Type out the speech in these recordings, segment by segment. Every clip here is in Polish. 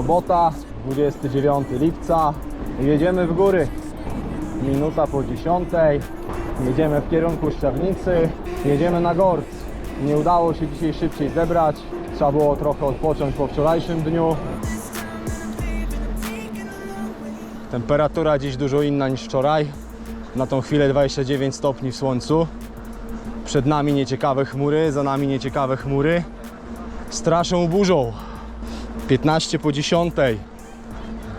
Sobota, 29 lipca. Jedziemy w góry. Minuta po 10. Jedziemy w kierunku Szczawnicy. Jedziemy na Gorc. Nie udało się dzisiaj szybciej zebrać. Trzeba było trochę odpocząć po wczorajszym dniu. Temperatura dziś dużo inna niż wczoraj. Na tą chwilę 29 stopni w słońcu. Przed nami nieciekawe chmury, za nami nieciekawe chmury. Straszą burzą. 15 po 10.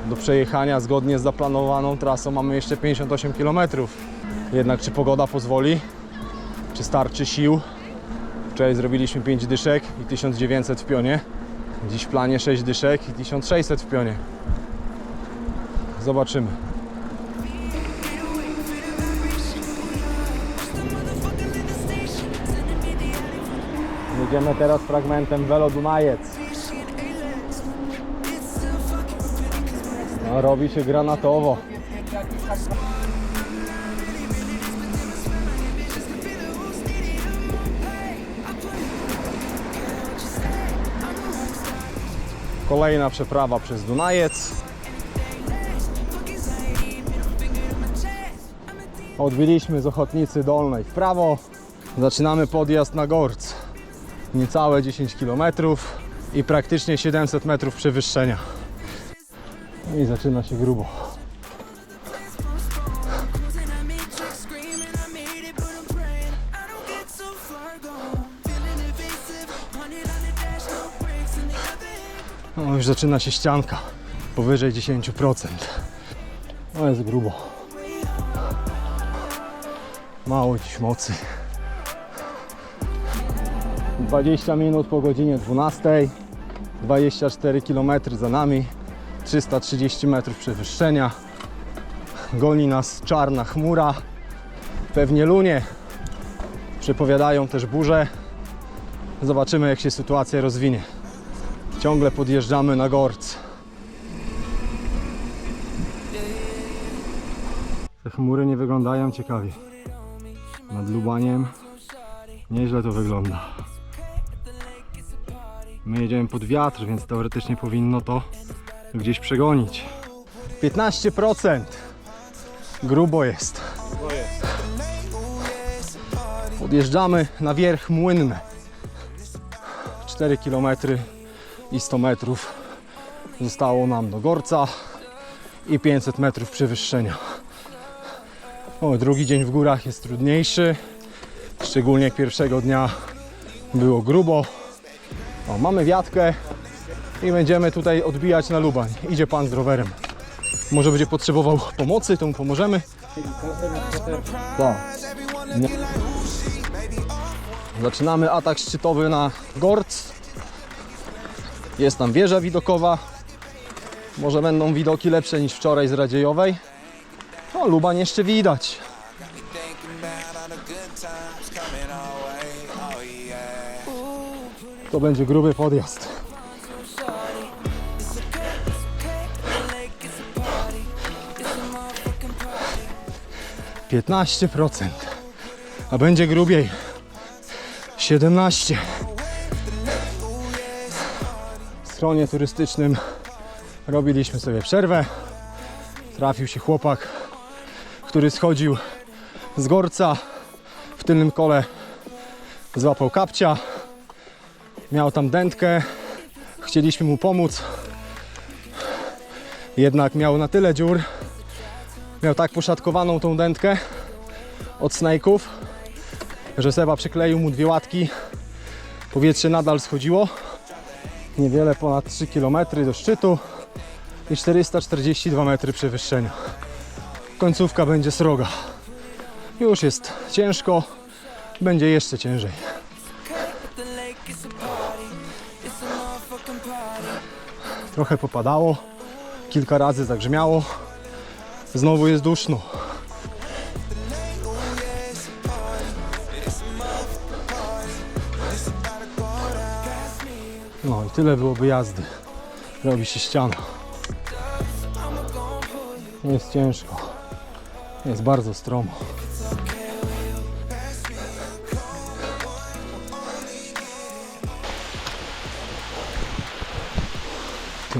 Do przejechania zgodnie z zaplanowaną trasą mamy jeszcze 58 km. Jednak czy pogoda pozwoli? Czy starczy sił? Wczoraj zrobiliśmy 5 dyszek i 1900 w pionie. Dziś w planie 6 dyszek i 1600 w pionie. Zobaczymy. Jedziemy teraz fragmentem Velo Dunajec. No, robi się granatowo. Kolejna przeprawa przez Dunajec. Odbiliśmy z Ochotnicy Dolnej w prawo. Zaczynamy podjazd na Gorc. Niecałe 10 km i praktycznie 700 metrów przewyższenia. No I zaczyna się grubo. No już zaczyna się ścianka. Powyżej 10%. No jest grubo. Mało dziś mocy. 20 minut po godzinie 12. 24 km za nami. 330 metrów przewyższenia. Goni nas czarna chmura. Pewnie lunie. Przepowiadają też burze. Zobaczymy jak się sytuacja rozwinie. Ciągle podjeżdżamy na Gorc. Te chmury nie wyglądają ciekawie. Nad Lubaniem nieźle to wygląda. My jedziemy pod wiatr, więc teoretycznie powinno to gdzieś przegonić. 15%. Grubo jest. Podjeżdżamy na wierch młynny. 4 km i 100 metrów zostało nam do Gorca i 500 metrów przewyższenia. O, drugi dzień w górach jest trudniejszy. Szczególnie pierwszego dnia było grubo. O, mamy wiatkę i będziemy tutaj odbijać na Lubań. Idzie pan z rowerem. Może będzie potrzebował pomocy, to mu pomożemy. Tak. Zaczynamy atak szczytowy na Gorc. Jest tam wieża widokowa. Może będą widoki lepsze niż wczoraj z Radziejowej. No, Lubań jeszcze widać. To będzie gruby podjazd. Piętnaście procent, a będzie grubiej. Siedemnaście. W stronie turystycznym robiliśmy sobie przerwę. Trafił się chłopak, który schodził z gorca. W tylnym kole złapał kapcia. Miał tam dętkę. Chcieliśmy mu pomóc. Jednak miał na tyle dziur. Miał tak poszatkowaną tą dętkę od snake'ów, że Seba przykleił mu dwie łatki. Powietrze nadal schodziło. Niewiele ponad 3 km do szczytu i 442 metry przewyższenia. Końcówka będzie sroga. Już jest ciężko, będzie jeszcze ciężej. Trochę popadało, kilka razy zagrzmiało. Znowu jest duszno. No i tyle byłoby jazdy. Robi się ściana. Jest ciężko. Jest bardzo stromo.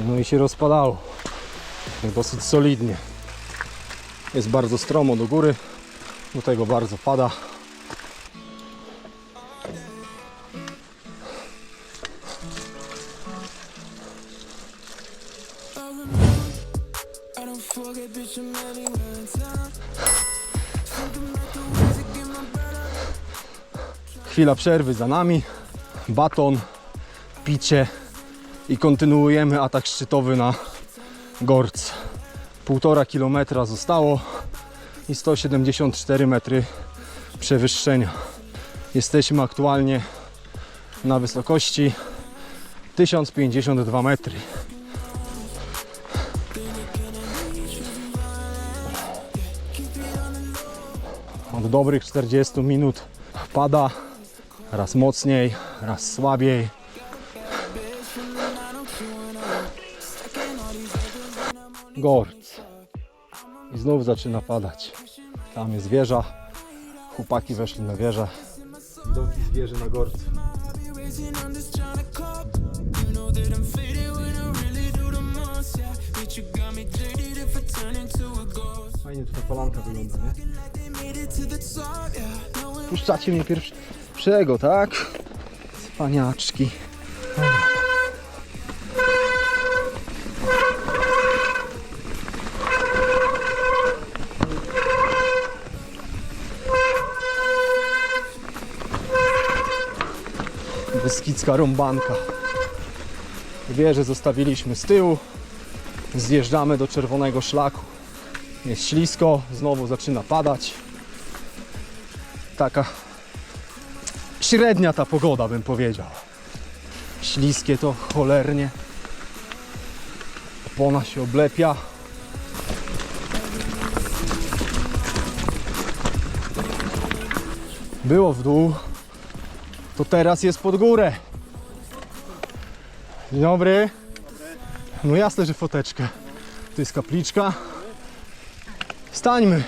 No i się rozpadało. Dosyć solidnie. Jest bardzo stromo do góry. Do tego bardzo pada. Chwila przerwy za nami. Baton, picie i kontynuujemy atak szczytowy na Gorc. Półtora kilometra zostało i 174 metry przewyższenia. Jesteśmy aktualnie na wysokości 1052 metry. Od dobrych 40 minut pada raz mocniej, raz słabiej. Gorc. I znów zaczyna padać. Tam jest wieża. Chłopaki weszli na wieżę. Widoki z wieży na gorcu. Be racing, I'm just trying to cope. You know that Beskidzka rąbanka. Wieżę zostawiliśmy z tyłu. Zjeżdżamy do czerwonego szlaku. Jest ślisko, znowu zaczyna padać taka średnia ta pogoda, bym powiedział. Śliskie to cholernie. Opona się oblepia. Było w dół, to teraz jest pod górę. Dzień dobry. No jasne, że foteczkę. Tu jest kapliczka. Stańmy.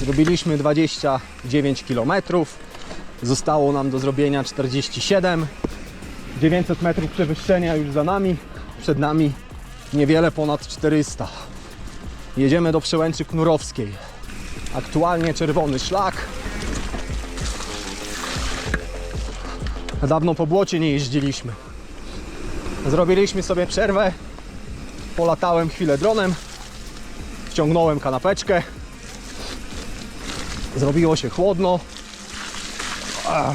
Zrobiliśmy 29 km. Zostało nam do zrobienia 47. 900 metrów przewyższenia już za nami. Przed nami niewiele ponad 400. Jedziemy do przełęczy Knurowskiej. Aktualnie czerwony szlak. Dawno po błocie nie jeździliśmy. Zrobiliśmy sobie przerwę. Polatałem chwilę dronem. Wciągnąłem kanapeczkę. Zrobiło się chłodno.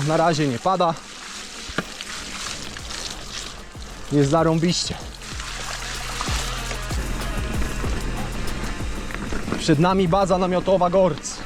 Na razie nie pada. Jest zarąbiście. Przed nami baza namiotowa Gorc.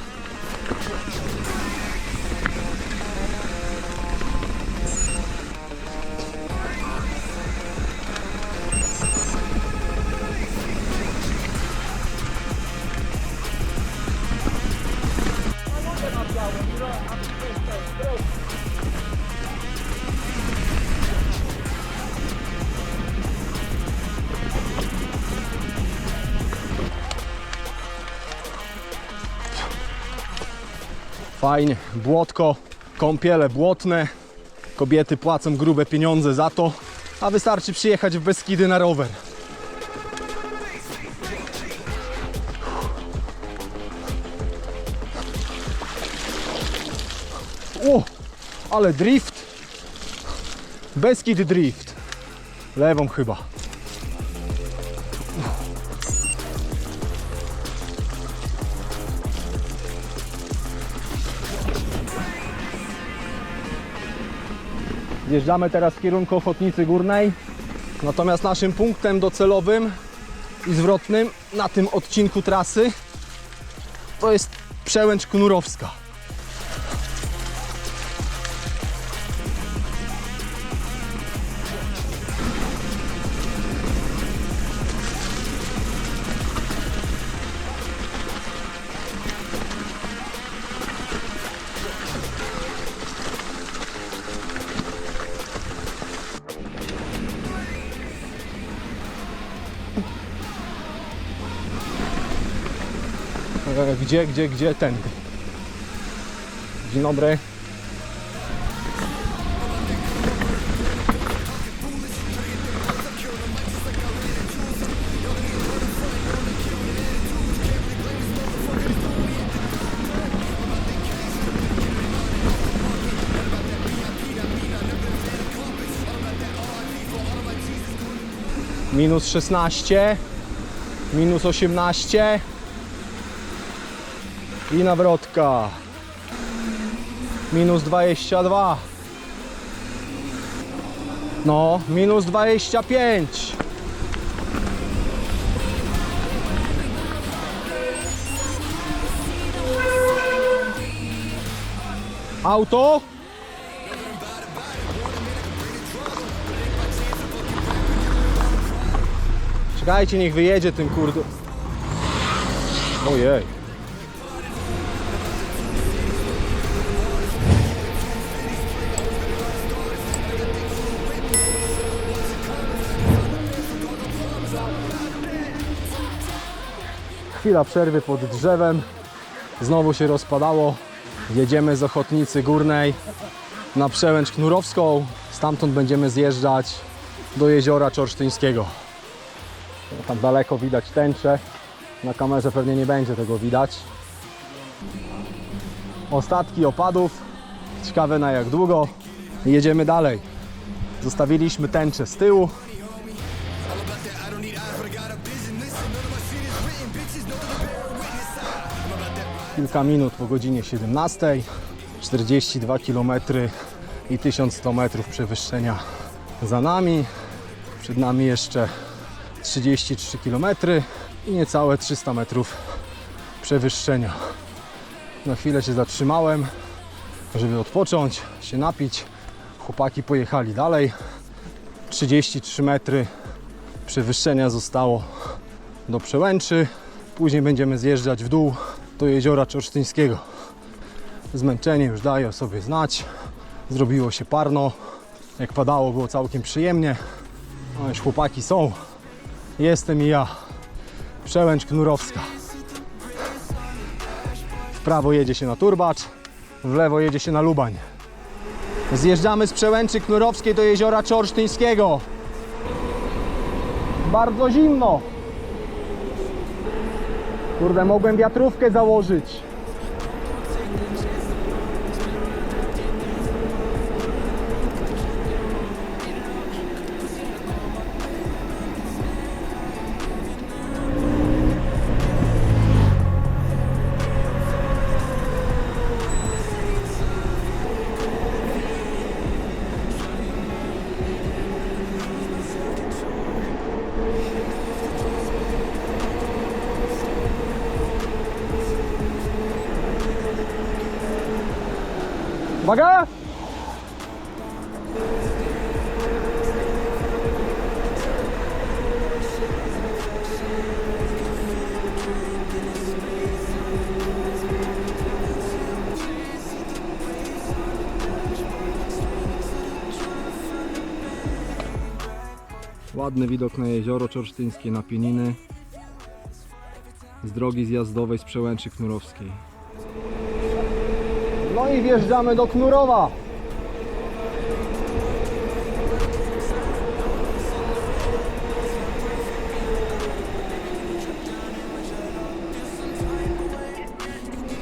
Fajnie, błotko, kąpiele błotne. Kobiety płacą grube pieniądze za to, a wystarczy przyjechać w Beskidy na rower. O, ale drift. Beskid drift. Lewą chyba. Wjeżdżamy teraz w kierunku Ochotnicy Górnej. Natomiast naszym punktem docelowym i zwrotnym na tym odcinku trasy to jest przełęcz Knurowska. Gdzie, gdzie, gdzie? Tędy. Dzień dobry. Minus 16, minus 18, i nawrotka. Minus 22. No, minus 25. Auto? Czekajcie, niech wyjedzie tym kurde. Ojej. Chwila przerwy pod drzewem. Znowu się rozpadało. Jedziemy z Ochotnicy Górnej na przełęcz Knurowską. Stamtąd będziemy zjeżdżać do jeziora Czorsztyńskiego. Tam daleko widać tęczę. Na kamerze pewnie nie będzie tego widać. Ostatki opadów. Ciekawe na jak długo. Jedziemy dalej. Zostawiliśmy tęczę z tyłu. Kilka minut po godzinie 17, 42 km i 1100 metrów przewyższenia za nami. Przed nami jeszcze 33 km i niecałe 300 metrów przewyższenia. Na chwilę się zatrzymałem, żeby odpocząć, się napić. Chłopaki pojechali dalej. 33 metry przewyższenia zostało do przełęczy. Później będziemy zjeżdżać w dół do jeziora Czorsztyńskiego. Zmęczenie już daje o sobie znać. Zrobiło się parno. Jak padało, było całkiem przyjemnie. No już chłopaki są. Jestem i ja. Przełęcz Knurowska. W prawo jedzie się na Turbacz, w lewo jedzie się na Lubań. Zjeżdżamy z przełęczy Knurowskiej do jeziora Czorsztyńskiego. Bardzo zimno. Kurde, mogłem wiatrówkę założyć. Uwaga! Ładny widok na jezioro Czorsztyńskie na Pieniny z drogi zjazdowej z Przełęczy Knurowskiej. I wjeżdżamy do Knurowa.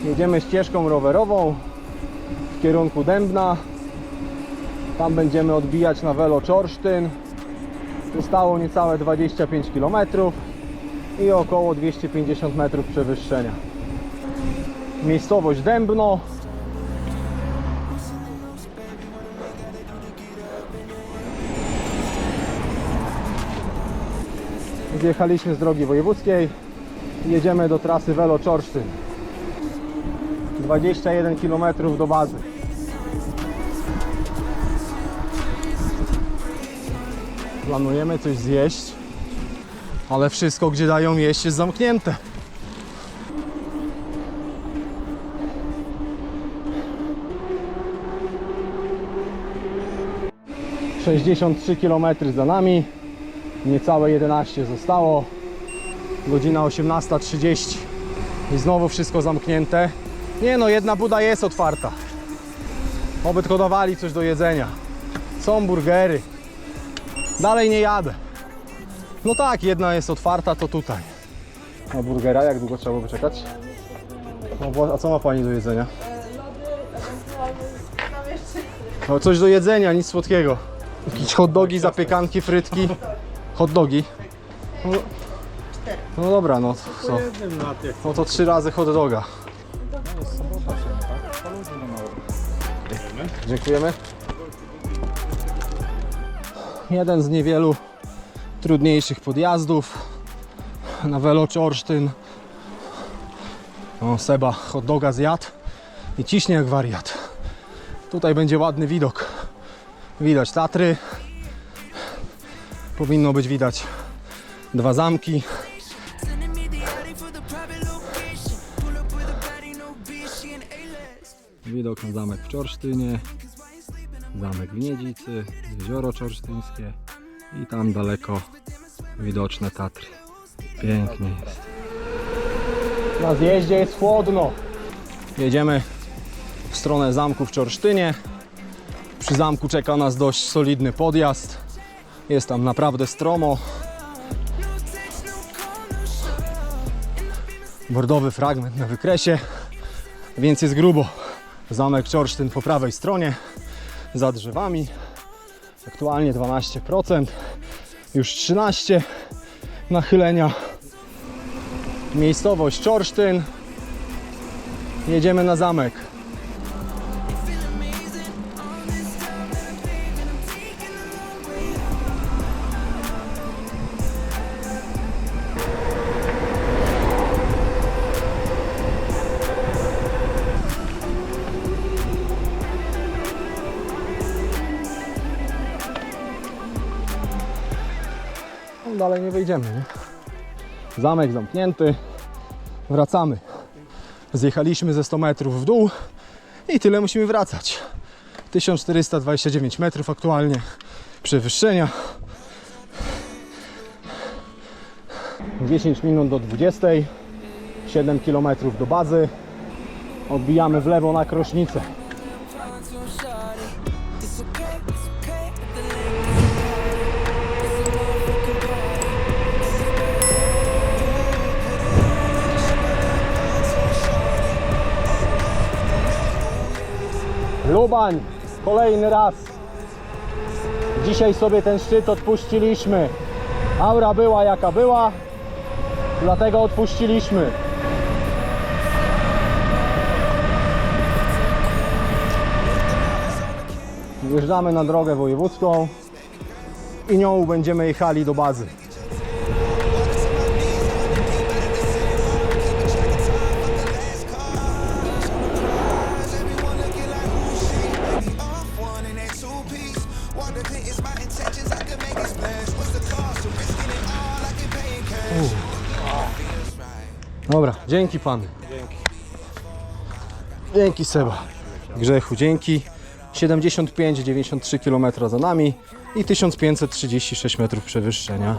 Jedziemy ścieżką rowerową w kierunku Dębna. Tam będziemy odbijać na Welo Czorsztyn. Zostało niecałe 25 km i około 250 metrów przewyższenia. Miejscowość Dębno. Zjechaliśmy z drogi wojewódzkiej. Jedziemy do trasy Welo Czorsztyn. 21 km do bazy. Planujemy coś zjeść, ale wszystko, gdzie dają jeść, jest zamknięte. Sześćdziesiąt trzy km za nami, niecałe 11 zostało, godzina 18.30 i znowu wszystko zamknięte. Nie no, jedna buda jest otwarta. Oby tylko dawali coś do jedzenia. Są burgery. Dalej nie jadę. No tak, jedna jest otwarta, to tutaj. Na burgera, jak długo trzeba było wyczekać? No, a co ma Pani do jedzenia? No, coś do jedzenia, nic słodkiego. Jakieś hot dogi, zapiekanki, frytki. Hot dogi. No, no dobra, no to, co? no to trzy razy hot doga. Dziękujemy. Jeden z niewielu trudniejszych podjazdów na Welo Czorsztyn. O, Seba hot doga zjadł i ciśnie jak wariat. Tutaj będzie ładny widok. Widać Tatry. Powinno być widać dwa zamki. Widok na zamek w Czorsztynie, zamek w Niedzicy, jezioro czorsztyńskie i tam daleko widoczne Tatry. Pięknie jest. Na zjeździe jest chłodno. Jedziemy w stronę zamku w Czorsztynie. Przy zamku czeka nas dość solidny podjazd. Jest tam naprawdę stromo. Bordowy fragment na wykresie, więc jest grubo. Zamek Czorsztyn po prawej stronie, za drzewami. Aktualnie 12%, już 13 nachylenia. Miejscowość Czorsztyn. Jedziemy na zamek. Dalej nie wejdziemy, nie? Zamek zamknięty. Wracamy. Zjechaliśmy ze 100 metrów w dół i tyle musimy wracać. 1429 metrów aktualnie przewyższenia. 10 minut do 20. 7 km do bazy. Odbijamy w lewo na Krośnicę. Lubań, kolejny raz. Dzisiaj sobie ten szczyt odpuściliśmy. Aura była jaka była, dlatego odpuściliśmy. Wjeżdżamy na drogę wojewódzką i nią będziemy jechali do bazy. Dzięki pan. Dzięki. Dzięki Seba. Grzechu, dzięki. 75-93 km za nami i 1536 metrów przewyższenia.